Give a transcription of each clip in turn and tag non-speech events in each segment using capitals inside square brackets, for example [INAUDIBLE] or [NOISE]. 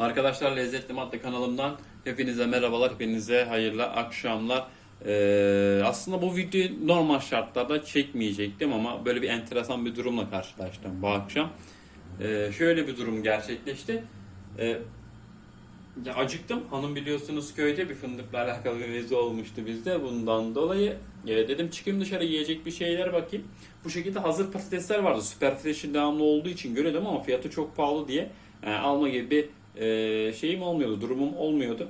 Arkadaşlar Lezzetli Madde kanalımdan hepinize merhabalar, hepinize hayırlı akşamlar. Ee, aslında bu videoyu normal şartlarda çekmeyecektim ama böyle bir enteresan bir durumla karşılaştım bu akşam. Ee, şöyle bir durum gerçekleşti. Ee, ya acıktım. Hanım biliyorsunuz köyde bir fındıkla alakalı bir mevzu olmuştu bizde. Bundan dolayı e, dedim çıkayım dışarı yiyecek bir şeyler bakayım. Bu şekilde hazır patatesler vardı. Super Fresh'in devamlı olduğu için görüyordum ama fiyatı çok pahalı diye e, alma gibi bir e, şeyim olmuyordu, durumum olmuyordu.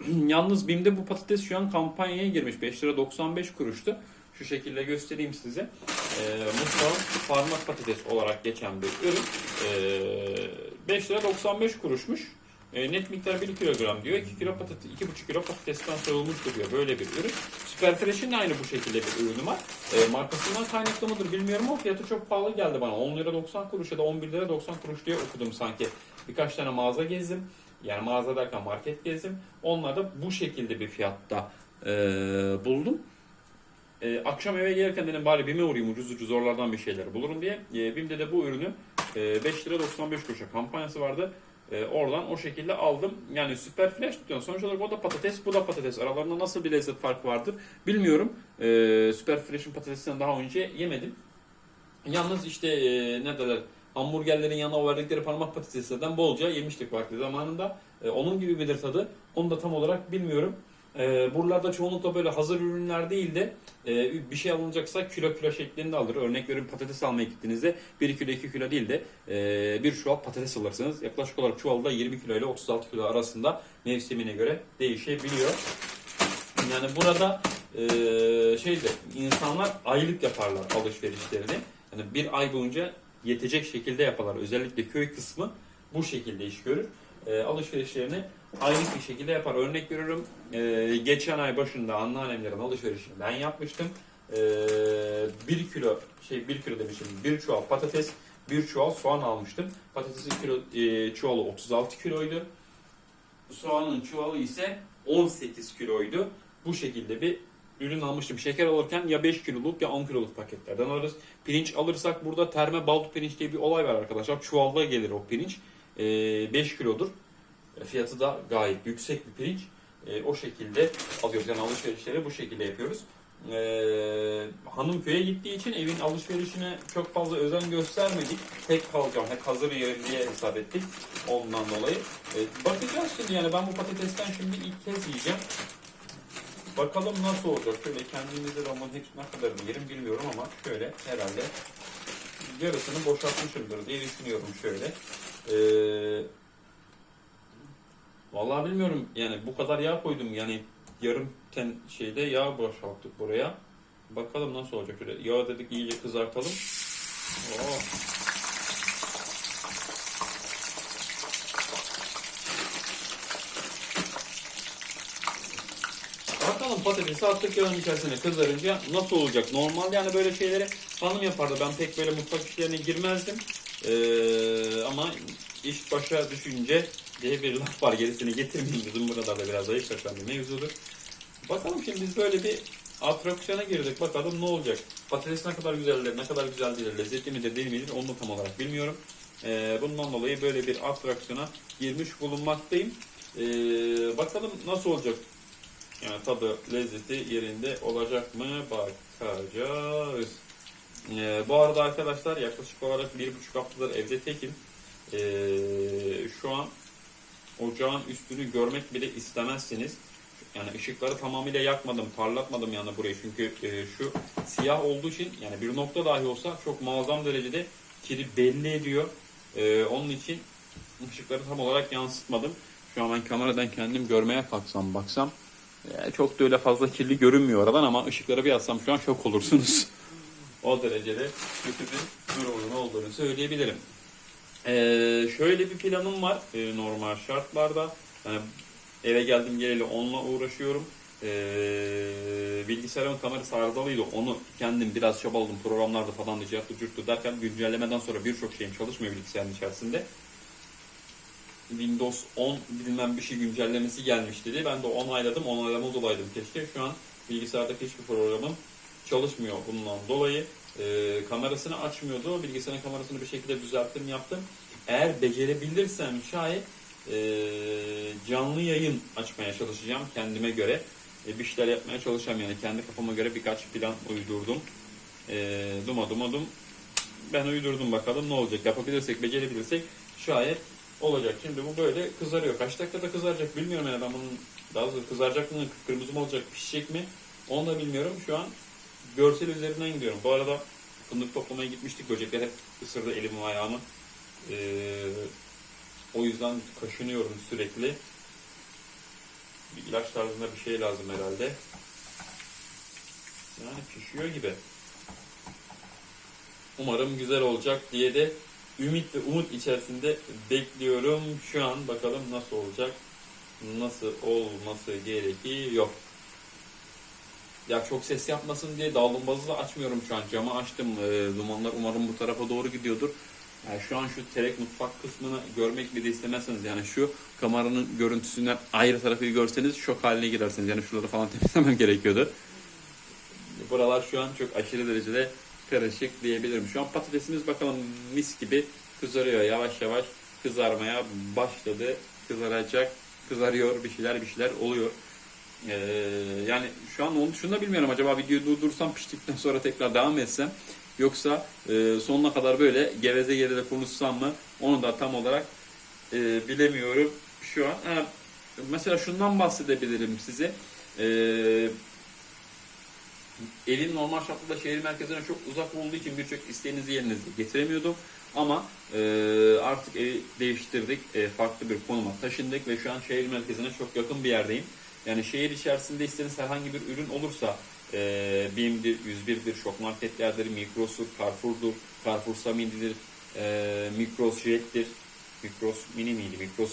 [CLEARS THROAT] Yalnız BİM'de bu patates şu an kampanyaya girmiş. 5 lira 95 kuruştu. Şu şekilde göstereyim size. E, Mutfağın parmak patates olarak geçen bir ürün. E, 5 lira 95 kuruşmuş. E, net miktar 1 kilogram diyor. 2 kilo patates, 2,5 kilo patatesten sorulmuştur diyor. Böyle bir ürün. Super Fresh'in de aynı bu şekilde bir ürünü var. E, markasından kaynaklı mıdır bilmiyorum ama fiyatı çok pahalı geldi bana. 10 lira 90 kuruş ya da 11 lira 90 kuruş diye okudum sanki. Birkaç tane mağaza gezdim. Yani mağaza derken market gezdim. Onlarda bu şekilde bir fiyatta e, buldum. E, akşam eve gelirken dedim bari BİM'e uğrayayım ucuz ucuz oralardan bir şeyler bulurum diye. E, BİM'de de bu ürünü e, 5 lira 95 kuruşa kampanyası vardı. E, oradan o şekilde aldım. Yani süper flash diyorsun. Sonuç olarak o da patates, bu da patates. Aralarında nasıl bir lezzet farkı vardır bilmiyorum. E, süper flash'ın patatesinden daha önce yemedim. Yalnız işte e, ne derler hamburgerlerin yanına verdikleri parmak patateslerden bolca yemiştik vakti zamanında. E, onun gibi midir tadı? Onu da tam olarak bilmiyorum. E, buralarda çoğunlukla böyle hazır ürünler değil de e, bir şey alınacaksa kilo kilo şeklinde alır. Örnek veriyorum patates almaya gittiğinizde 1 kilo 2 kilo değil de e, bir çuval patates alırsınız. Yaklaşık olarak çuvalda 20 kilo ile 36 kilo arasında mevsimine göre değişebiliyor. Yani burada e, şeyde insanlar aylık yaparlar alışverişlerini. Yani bir ay boyunca yetecek şekilde yaparlar. Özellikle köy kısmı bu şekilde iş görür. E, alışverişlerini aylık bir şekilde yapar. Örnek veriyorum e, geçen ay başında anneannemlerin alışverişini ben yapmıştım. E, bir kilo şey bir kilo demişim bir çuval patates bir çuval soğan almıştım. Patatesin kilo, e, çuvalı 36 kiloydu. Soğanın çuvalı ise 18 kiloydu. Bu şekilde bir ürün almıştım. Şeker alırken ya 5 kiloluk ya 10 kiloluk paketlerden alırız. Pirinç alırsak burada terme balt pirinç diye bir olay var arkadaşlar. Çuvalda gelir o pirinç. Ee, 5 kilodur. E, Fiyatı da gayet yüksek bir pirinç. Ee, o şekilde alıyoruz. Yani alışverişleri bu şekilde yapıyoruz. Ee, hanım köye gittiği için evin alışverişine çok fazla özen göstermedik. Tek kalacağım, hep hazır yerim diye hesap ettik. Ondan dolayı. Ee, bakacağız şimdi yani ben bu patatesten şimdi ilk kez yiyeceğim. Bakalım nasıl olacak. Şöyle kendimize de onun hepsi ne kadarını yerim bilmiyorum ama şöyle herhalde yarısını boşaltmışımdır diye düşünüyorum şöyle. Ee, vallahi bilmiyorum yani bu kadar yağ koydum yani yarım ten şeyde yağ boşalttık buraya. Bakalım nasıl olacak şöyle. Yağ dedik iyice kızartalım. Oh. Bakalım patatesi attık yağın içerisine kızarınca nasıl olacak? Normalde yani böyle şeyleri hanım yapardı. Ben pek böyle mutfak işlerine girmezdim. Ee, ama iş başa düşünce diye bir laf var. Gerisini getirmeyeyim dedim. Burada da biraz zayıf kaçan bir mevzudur. Bakalım şimdi biz böyle bir atraksiyona girdik. Bakalım ne olacak? Patates ne kadar güzeldir, ne kadar güzel değildir, lezzetli midir değil midir onu tam olarak bilmiyorum. Ee, bundan dolayı böyle bir atraksiyona girmiş bulunmaktayım. Ee, bakalım nasıl olacak? Yani tadı, lezzeti yerinde olacak mı bakacağız. Ee, bu arada arkadaşlar yaklaşık olarak bir buçuk haftadır evde tekim. Ee, şu an ocağın üstünü görmek bile istemezsiniz. Yani ışıkları tamamıyla yakmadım, parlatmadım yani burayı. Çünkü e, şu siyah olduğu için yani bir nokta dahi olsa çok muazzam derecede kiri belli ediyor. Ee, onun için ışıkları tam olarak yansıtmadım. Şu an ben kameradan kendim görmeye kalksam baksam e, çok da öyle fazla kirli görünmüyor oradan ama ışıkları bir açsam şu an şok olursunuz. [LAUGHS] o derecede kötü bir durumun olduğunu söyleyebilirim. Ee, şöyle bir planım var e, normal şartlarda. Yani eve geldim geleli onunla uğraşıyorum. Ee, bilgisayarımın kamerası arızalıydı. Onu kendim biraz çabaladım. Programlarda falan cırttı cırttı derken güncellemeden sonra birçok şeyim çalışmıyor bilgisayarın içerisinde. Windows 10 bilmem bir şey güncellemesi gelmiş dedi. Ben de onayladım. Onaylamaz olaydım keşke. Şu an bilgisayardaki hiçbir programım çalışmıyor bundan dolayı. Ee, kamerasını açmıyordu. Bilgisayarın kamerasını bir şekilde düzelttim yaptım. Eğer becerebilirsem şayet e, canlı yayın açmaya çalışacağım kendime göre. E, bir şeyler yapmaya çalışacağım yani kendi kafama göre birkaç plan uydurdum. E, duma duma dum ben uydurdum bakalım ne olacak. Yapabilirsek, becerebilirsek şayet olacak. Şimdi bu böyle kızarıyor. Kaç dakikada kızaracak bilmiyorum yani ben bunun daha doğrusu kızaracak mı, kırmızı mı olacak, pişecek mi onu da bilmiyorum. Şu an görsel üzerinden gidiyorum. Bu arada fındık toplamaya gitmiştik. Böcekler hep ısırdı elimi ayağımı. Ee, o yüzden kaşınıyorum sürekli. Bir ilaç tarzında bir şey lazım herhalde. Yani pişiyor gibi. Umarım güzel olacak diye de ümit ve umut içerisinde bekliyorum. Şu an bakalım nasıl olacak, nasıl olması gerekiyor. Ya çok ses yapmasın diye davlumbazı da açmıyorum şu an. Camı açtım. Ee, dumanlar umarım bu tarafa doğru gidiyordur. Yani şu an şu terek mutfak kısmını görmek bile istemezseniz yani şu kameranın görüntüsünden ayrı tarafı görseniz şok haline girersiniz. Yani şuraları falan [LAUGHS] temizlemem gerekiyordu. Buralar şu an çok aşırı derecede karışık diyebilirim. Şu an patatesimiz bakalım mis gibi kızarıyor. Yavaş yavaş kızarmaya başladı. Kızaracak, kızarıyor bir şeyler bir şeyler oluyor. Ee, yani şu an onu şunu da bilmiyorum. Acaba videoyu durdursam piştikten sonra tekrar devam etsem yoksa e, sonuna kadar böyle geveze geveze konuşsam mı onu da tam olarak e, bilemiyorum. Şu an ha, mesela şundan bahsedebilirim size. Ee, Evin normal şartlarda şehir merkezine çok uzak olduğu için birçok isteğinizi yerine getiremiyordum. Ama e, artık evi değiştirdik. E, farklı bir konuma taşındık ve şu an şehir merkezine çok yakın bir yerdeyim. Yani şehir içerisinde istediğiniz herhangi bir ürün olursa e, BİM'dir, 101'dir, şok marketlerdir, Migros'tur, Carrefour'dur, Carrefour Sami'dir, e, Migros Jet'tir. Migros Mini miydi? Migros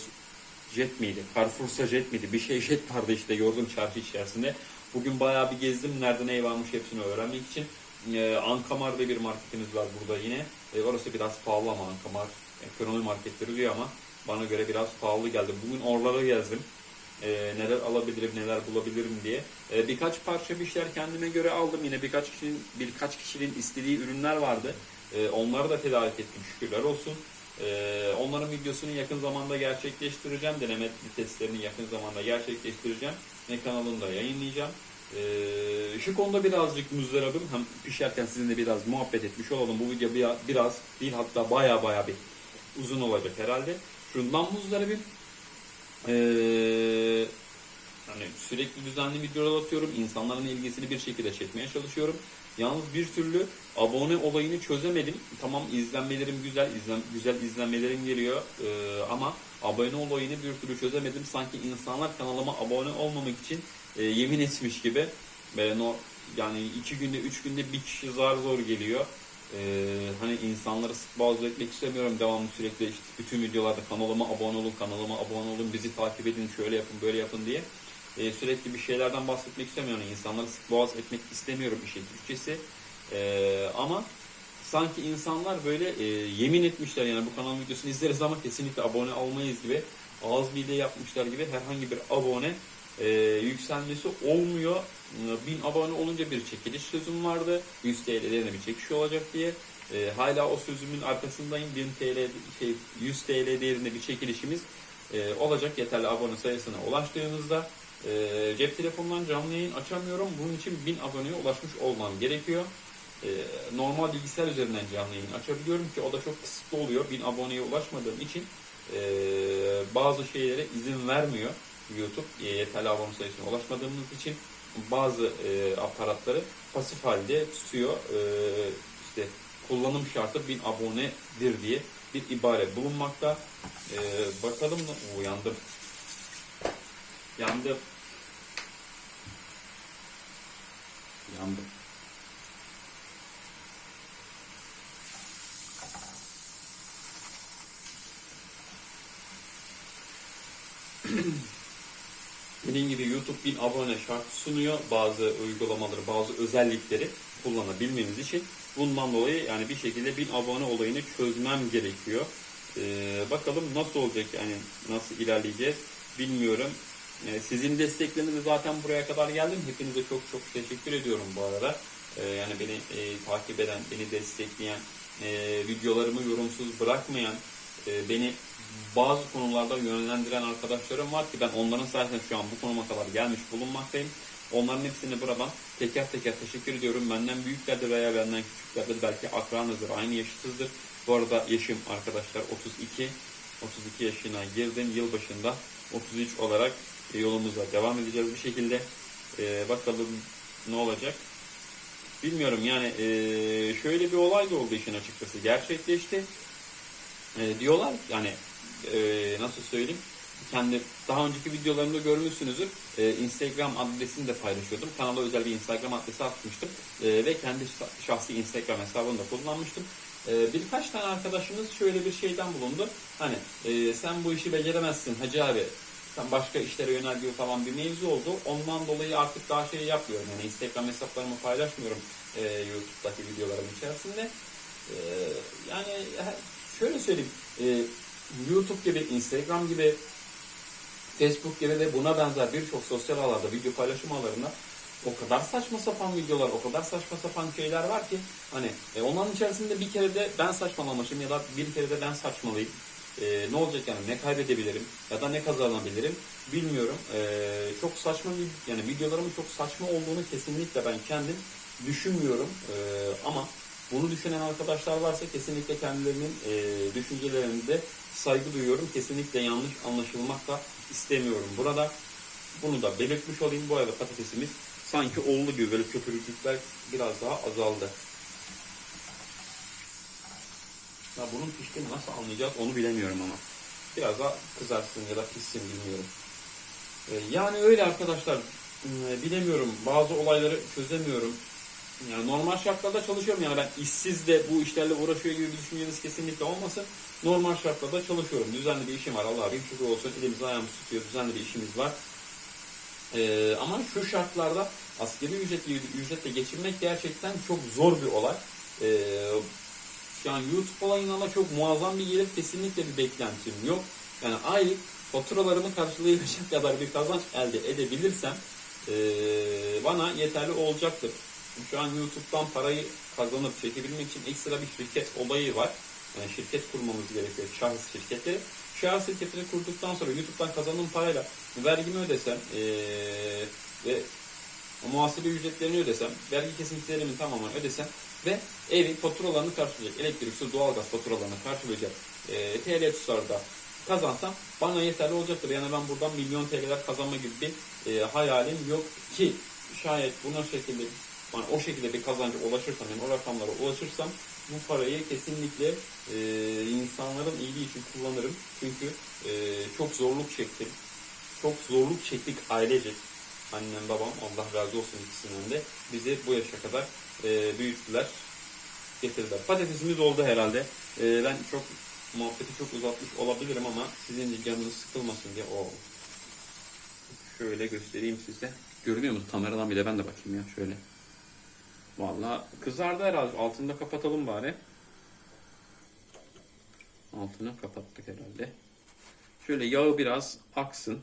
Jet miydi? Carrefour'sa Jet miydi? Bir şey Jet vardı işte gördüm çarşı içerisinde. Bugün bayağı bir gezdim. Nerede ne varmış hepsini öğrenmek için. Ee, Ankamar'da bir marketimiz var burada yine. Ee, orası biraz pahalı ama Ankamar ekonomi marketleri diyor ama bana göre biraz pahalı geldi. Bugün oraları gezdim. Ee, neler alabilirim, neler bulabilirim diye. Ee, birkaç parça bir şeyler kendime göre aldım. Yine birkaç kişinin birkaç kişinin istediği ürünler vardı. Ee, onları da tedarik ettim şükürler olsun. Ee, onların videosunu yakın zamanda gerçekleştireceğim. Deneme testlerini yakın zamanda gerçekleştireceğim. Ne kanalında yayınlayacağım. Ee, şu konuda birazcık muzdarabım. Hem pişerken sizinle biraz muhabbet etmiş olalım. Bu video biraz değil hatta baya baya bir uzun olacak herhalde. Şundan muzdarabım. Ee, hani sürekli düzenli videolar atıyorum. İnsanların ilgisini bir şekilde çekmeye çalışıyorum. Yalnız bir türlü abone olayını çözemedim. Tamam izlenmelerim güzel, izlen, güzel izlenmelerim geliyor ee, ama abone olayını bir türlü çözemedim. Sanki insanlar kanalıma abone olmamak için e, yemin etmiş gibi. Ben o yani iki günde, üç günde bir kişi zar zor geliyor. Ee, hani insanları sık boğaz etmek istemiyorum devamlı sürekli işte bütün videolarda kanalıma abone olun, kanalıma abone olun, bizi takip edin, şöyle yapın, böyle yapın diye e, sürekli bir şeylerden bahsetmek istemiyorum. İnsanları sık boğaz etmek istemiyorum işin Türkçesi. E, ama sanki insanlar böyle e, yemin etmişler yani bu kanal videosunu izleriz ama kesinlikle abone olmayız gibi ağız bile yapmışlar gibi herhangi bir abone e, yükselmesi olmuyor. E, 1000 abone olunca bir çekiliş sözüm vardı. 100 TL'lerine bir çekiş olacak diye. E, hala o sözümün arkasındayım. 1000 TL, şey, 100 TL değerinde bir çekilişimiz e, olacak yeterli abone sayısına ulaştığınızda. E, cep telefonundan canlı yayın açamıyorum. Bunun için 1000 aboneye ulaşmış olmam gerekiyor. E, normal bilgisayar üzerinden canlı yayın açabiliyorum ki o da çok kısıtlı oluyor. 1000 aboneye ulaşmadığım için e, bazı şeylere izin vermiyor YouTube. E, yeterli abone sayısına ulaşmadığımız için bazı e, aparatları pasif halde tutuyor. E, işte kullanım şartı 1000 abonedir diye bir ibare bulunmakta. E, bakalım mı? Uyandım. Yandım. Yandım. [CLEARS THROAT] Dediğim gibi YouTube 1000 abone şart sunuyor. Bazı uygulamaları, bazı özellikleri kullanabilmeniz için. Bundan dolayı yani bir şekilde 1000 abone olayını çözmem gerekiyor. Ee, bakalım nasıl olacak yani nasıl ilerleyeceğiz bilmiyorum. Ee, sizin desteklerinizle zaten buraya kadar geldim. Hepinize çok çok teşekkür ediyorum bu arada. Ee, yani beni e, takip eden, beni destekleyen, e, videolarımı yorumsuz bırakmayan, e, beni bazı konularda yönlendiren arkadaşlarım var ki ben onların sayesinde şu an bu konuma kadar gelmiş bulunmaktayım. Onların hepsine buradan teker teker teşekkür ediyorum. Benden büyüklerdir veya benden küçüklerdir. Belki akranızdır, aynı yaşıtızdır. Bu arada yaşım arkadaşlar 32. 32 yaşına girdim. Yılbaşında 33 olarak yolumuza devam edeceğiz bir şekilde. Ee, bakalım ne olacak. Bilmiyorum yani ee, şöyle bir olay da oldu işin açıkçası. Gerçekleşti. Ee, diyorlar yani ee, nasıl söyleyeyim kendi daha önceki videolarımda görmüşsünüzdür. Ee, Instagram adresini de paylaşıyordum. Kanala özel bir Instagram adresi atmıştım. Ee, ve kendi şah- şahsi Instagram hesabını da kullanmıştım. Ee, birkaç tane arkadaşımız şöyle bir şeyden bulundu. Hani e, sen bu işi beceremezsin Hacı abi. Sen başka işlere yönel diyor falan bir mevzu oldu. Ondan dolayı artık daha şey yapmıyorum. Yani Instagram hesaplarımı paylaşmıyorum e, YouTube'daki videolarım içerisinde. Ee, yani şöyle söyleyeyim. e, YouTube gibi, Instagram gibi, Facebook gibi de buna benzer birçok sosyal ağlarda video paylaşım ağlarında o kadar saçma sapan videolar, o kadar saçma sapan şeyler var ki hani e, onların içerisinde bir kere de ben saçmalamışım ya da bir kere de ben saçmalayayım. E, ne olacak yani ne kaybedebilirim ya da ne kazanabilirim bilmiyorum. E, çok saçma yani videolarımın çok saçma olduğunu kesinlikle ben kendim düşünmüyorum. E, ama bunu düşünen arkadaşlar varsa kesinlikle kendilerinin e, düşüncelerinde saygı duyuyorum. Kesinlikle yanlış anlaşılmak da istemiyorum. Burada bunu da belirtmiş olayım. Bu arada patatesimiz sanki oldu gibi böyle köpürüklükler biraz daha azaldı. Ya bunun piştiğini nasıl anlayacağız onu bilemiyorum ama. Biraz daha kızarsın ya da pişsin bilmiyorum. E, yani öyle arkadaşlar. E, bilemiyorum. Bazı olayları çözemiyorum. Yani normal şartlarda çalışıyorum. Yani ben işsiz de bu işlerle uğraşıyor gibi bir düşünceniz kesinlikle olmasın. Normal şartlarda çalışıyorum. Düzenli bir işim var. Allah'a bir şükür olsun. Elimiz ayağımız tutuyor. Düzenli bir işimiz var. Ee, ama şu şartlarda askeri ücretli ücretle geçinmek gerçekten çok zor bir olay. Ee, şu an YouTube olayından da çok muazzam bir gelir kesinlikle bir beklentim yok. Yani aylık faturalarımı karşılayabilecek [LAUGHS] kadar bir kazanç elde edebilirsem ee, bana yeterli olacaktır. Şu an YouTube'dan parayı kazanıp çekebilmek için ekstra bir şirket olayı var. Yani şirket kurmamız gerekiyor. Şahıs şirketleri. Şahıs şirketini kurduktan sonra YouTube'dan kazandığım parayla vergimi ödesem ee, ve muhasebe ücretlerini ödesem, vergi kesintilerimi tamamen ödesem ve evin faturalarını karşılayacak, elektrik, su, doğalgaz faturalarını karşılayacak e, TL tutarda kazansam bana yeterli olacaktır. Yani ben buradan milyon TL'ler kazanma gibi bir e, hayalim yok ki şayet buna şekilde yani o şekilde bir kazanca ulaşırsam, yani o rakamlara ulaşırsam bu parayı kesinlikle e, insanların iyiliği için kullanırım. Çünkü e, çok zorluk çektim. Çok zorluk çektik ailecek. Annem, babam, Allah razı olsun ikisinden de. Bizi bu yaşa kadar e, büyüttüler, getirdiler. Patatesimiz oldu herhalde. E, ben çok muhabbeti çok uzatmış olabilirim ama sizin de canınız sıkılmasın diye o şöyle göstereyim size. Görünüyor mu? Kameradan bir de ben de bakayım ya şöyle. Vallahi kızardı herhalde. Altını da kapatalım bari. Altını kapattık herhalde. Şöyle yağı biraz aksın.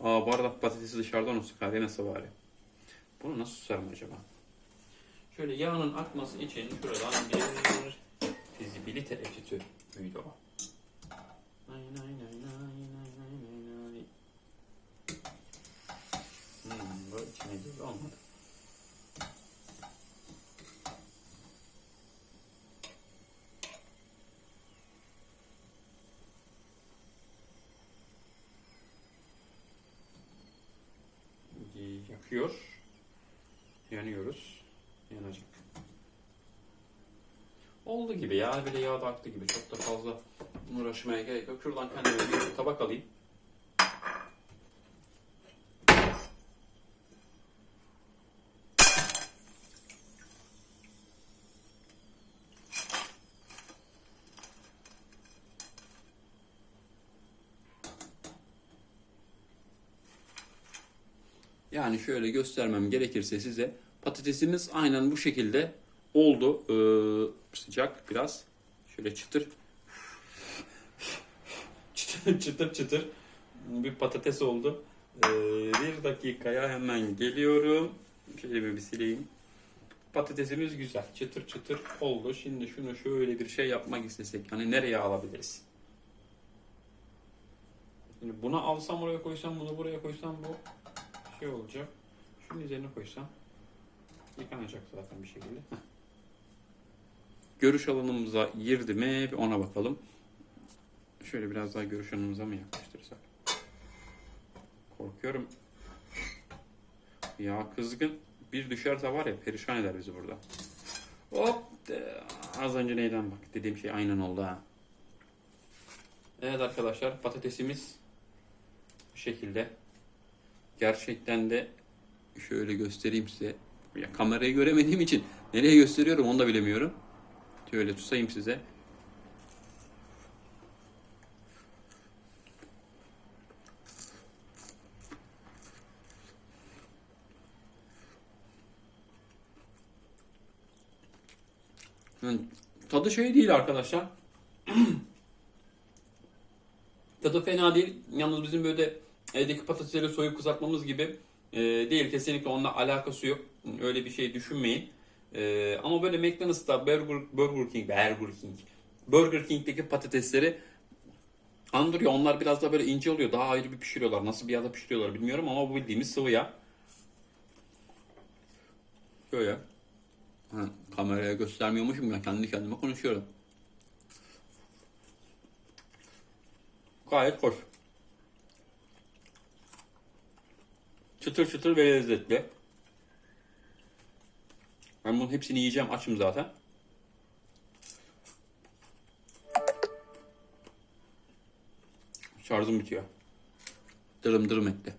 Aa bu arada patatesi dışarıdan olsun kahve nasıl bari. Bunu nasıl susarım acaba? Şöyle yağının akması için şuradan bir fizibilite etütü yakıyor. Yanıyoruz. Yanacak. Oldu gibi ya. De yağ da aktı gibi. Çok da fazla uğraşmaya gerek yok. Şuradan kendime bir tabak alayım. Yani şöyle göstermem gerekirse size patatesimiz aynen bu şekilde oldu. Ee, sıcak biraz. Şöyle çıtır. Çıtır çıtır çıtır bir patates oldu. Ee, bir dakikaya hemen geliyorum. Şöyle bir sileyim. Patatesimiz güzel. Çıtır çıtır oldu. Şimdi şunu şöyle bir şey yapmak istesek. Hani nereye alabiliriz? Şimdi bunu alsam oraya koysam, bunu buraya koysam bu şey olacak. Şunun üzerine koysam yıkanacak zaten bir şekilde. Görüş alanımıza girdi mi bir ona bakalım. Şöyle biraz daha görüş alanımıza mı yaklaştırsak? Korkuyorum. Ya kızgın bir düşerse var ya perişan eder bizi burada. Hop! Az önce neyden bak dediğim şey aynen oldu ha. Evet arkadaşlar patatesimiz bu şekilde. Gerçekten de şöyle göstereyim size. Ya kamerayı göremediğim için nereye gösteriyorum onu da bilemiyorum. Şöyle tutayım size. Tadı şey değil arkadaşlar. [CLEARS THROAT] tadı fena değil. Yalnız bizim böyle evdeki patatesleri soyup kızartmamız gibi e, değil. Kesinlikle onunla alakası yok. Öyle bir şey düşünmeyin. E, ama böyle McDonald's'ta, Burger, Burger King, Burger King, Burger King'deki patatesleri andırıyor. Onlar biraz da böyle ince oluyor. Daha ayrı bir pişiriyorlar. Nasıl bir yağda pişiriyorlar bilmiyorum ama bu bildiğimiz sıvı yağ. Şöyle. Ha, kameraya göstermiyormuşum ya kendi kendime konuşuyorum. Gayet hoş. Çıtır çıtır ve lezzetli. Ben bunun hepsini yiyeceğim açım zaten. Şarjım bitiyor. Dırım dırım etti.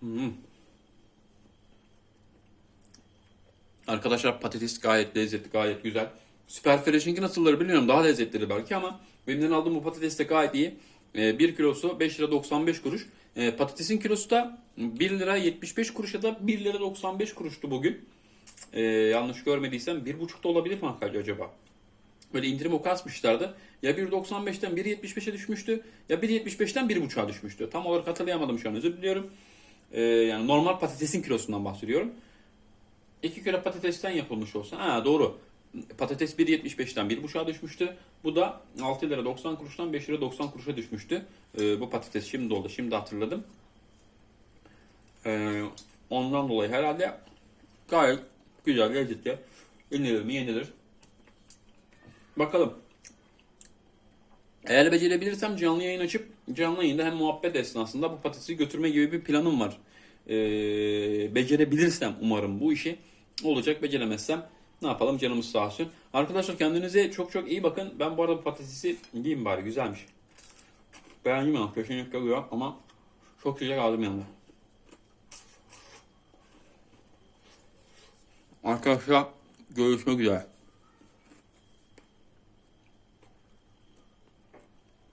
Hmm. Arkadaşlar patates gayet lezzetli, gayet güzel. Süper Fresh'ininki nasıldır bilmiyorum. Daha lezzetlidir belki ama benimden aldığım bu patates de gayet iyi. 1 kilosu 5 lira 95 kuruş. Ee, patatesin kilosu da 1 lira 75 kuruş ya da 1 lira 95 kuruştu bugün. Ee, yanlış görmediysem 1,5 da olabilir mi Hakkari acaba? Böyle indirim oku asmışlardı. Ya 1.95'ten 1.75'e düşmüştü ya 1.75'ten 1.5'a düşmüştü. Tam olarak hatırlayamadım şu an özür diliyorum. Ee, yani normal patatesin kilosundan bahsediyorum. 2 kilo patatesten yapılmış olsa. Ha doğru. Patates 1.75'ten 1.5'a düşmüştü. Bu da 6 lira 90 kuruştan 5 lira 90 kuruşa düşmüştü. Ee, bu patates şimdi oldu. Şimdi hatırladım. Ee, ondan dolayı herhalde gayet güzel, lezzetli. Yenilir mi? Yenilir. Bakalım. Eğer becerebilirsem canlı yayın açıp canlı yayında hem muhabbet esnasında bu patatesi götürme gibi bir planım var. Ee, becerebilirsem umarım bu işi olacak. Beceremezsem ne yapalım canımız sağ olsun. Arkadaşlar kendinize çok çok iyi bakın. Ben bu arada bu patatesi yiyeyim bari güzelmiş. Beğendim ya kesinlikle güzel ama çok sıcak aldım yanında. Arkadaşlar görüşmek üzere.